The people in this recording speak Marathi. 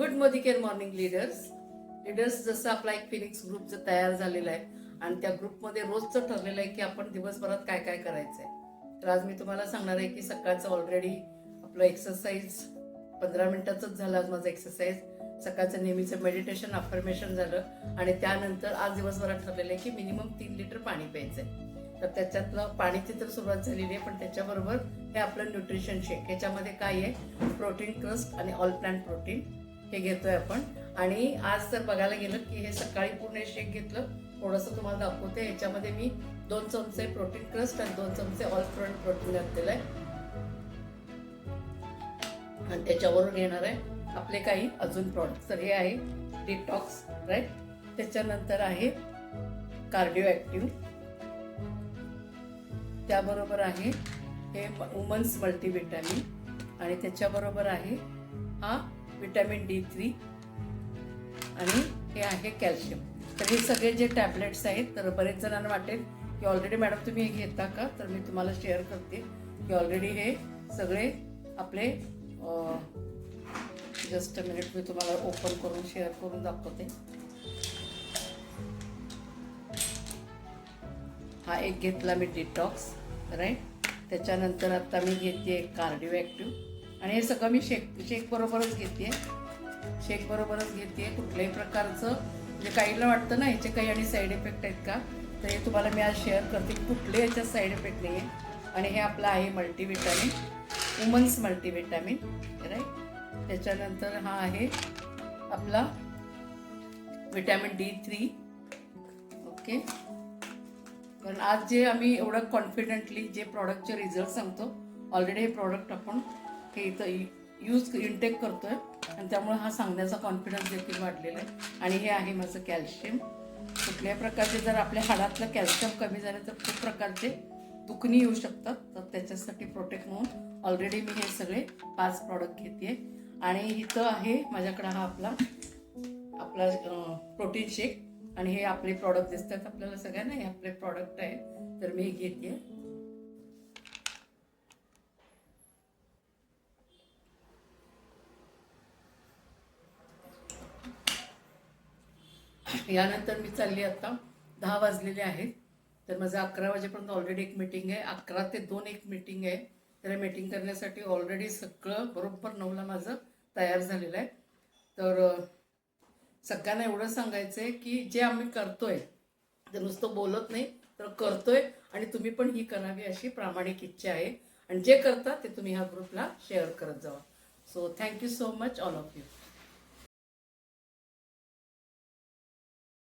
Good Modi care morning leaders leaders जसं आपला एक फिनिक्स ग्रुप जर तयार झालेला आहे आणि त्या ग्रुपमध्ये रोजचं ठरलेलं आहे की आपण दिवसभरात काय काय करायचं आहे तर आज मी तुम्हाला सांगणार आहे की सकाळचं ऑलरेडी आपलं एक्सरसाइज पंधरा मिनिटाचंच झालं आज माझं एक्सरसाइज सकाळचं नेहमीचं मेडिटेशन अफर्मेशन झालं आणि त्यानंतर आज दिवसभरात ठरलेलं आहे की मिनिमम तीन लिटर पाणी प्यायचं आहे तर त्याच्यातलं पाणीची तर सुरुवात झालेली आहे पण त्याच्याबरोबर हे आपलं न्यूट्रिशन शेक ह्याच्यामध्ये काय आहे? प्रोटीन क्रस्ट आणि ऑल प्लॅन्ट प्रोटीन हे घेतोय आपण. आणि आज जर बघायला गेलं की हे सकाळी पूर्ण शेक घेतलं थोडंसं तुम्हाला दाखवते. याच्यामध्ये मी दोन चमचे प्रोटीन क्रस्ट आणि दोन चमचे ऑल फ्रंट प्रोटीन घातलेलं आहे. आणि त्याच्यावरून येणार आहे आपले काही अजून प्रॉडक्ट तर हे आहे डिटॉक्स राईट त्याच्यानंतर आहे कार्डिओ ॲक्टिव्ह त्याबरोबर आहे हे वुमन्स मल्टीविटॅमिन आणि त्याच्याबरोबर आहे हा विटॅमिन डी थ्री आणि हे आहे कॅल्शियम. तर हे सगळे जे टॅबलेट्स आहेत तर बरेच जणांना वाटेल की ऑलरेडी मॅडम तुम्ही हे घेता का? तर मी तुम्हाला शेअर करते की ऑलरेडी हे सगळे आपले जस्ट मिनिट मी तुम्हाला ओपन करून शेअर करून दाखवते. हा एक घेतला मी डिटॉक्स राईट त्याच्यानंतर आता मी घेते कार्डिओ ॲक्टिव्ह आणि हे सगळं मी शेक शेक बरोबरच घेते. शेक बरोबरच घेते. कुठल्याही प्रकारचं म्हणजे काहीला वाटतं ना याचे काही आणि साईड इफेक्ट आहेत का? तर हे तुम्हाला मी आज शेअर करते की कुठले याच्यात साईड इफेक्ट नाही आहे आणि हे आपलं आहे मल्टीविटॅमिन वुमन्स मल्टीविटॅमिन राईट त्याच्यानंतर हा आहे आपला विटॅमिन डी थ्री ओके कारण आज जे आम्ही एवढं कॉन्फिडेंटली जे प्रॉडक्टचे रिझल्ट सांगतो ऑलरेडी हे प्रॉडक्ट आपण इथं यूज इनटेक करतोय. आणि त्यामुळे हा सांगण्याचा कॉन्फिडन्स देखील वाढलेला आहे. आणि हे आहे माझं कॅल्शियम कुठल्याही प्रकारचे जर आपल्या हाडातलं कॅल्शियम कमी झालं तर खूप प्रकारचे दुखणी येऊ शकतात. तर त्याच्यासाठी प्रोटेक्ट म्हणून ऑलरेडी मी हे सगळे पाच प्रॉडक्ट घेते आणि इथं आहे माझ्याकडं हा आपला आपला प्रोटीन शेक आणि हे आपले प्रॉडक्ट दिसतात आपल्याला सगळ्यांना. हे आपले प्रॉडक्ट आहे. तर मी घेते घेते यानंतर मी चालली आता. दहा वाजलेले आहेत. तर माझं अकरा वाजेपर्यंत ऑलरेडी एक मीटिंग आहे. अकरा ते दोन एक मीटिंग आहे. तर मीटिंग करण्यासाठी ऑलरेडी सगळं बरोबर नऊला माझं तयार झालेलं आहे. तर सगळ्यांना एवढं सांगायचं आहे की जे आम्ही करतोय ते नुसतं बोलत नाही तर करतोय आणि तुम्ही पण ही करावी अशी प्रामाणिक इच्छा आहे. आणि जे करता ते तुम्ही ह्या ग्रुपला शेअर करत जावा. So thank you so much all of you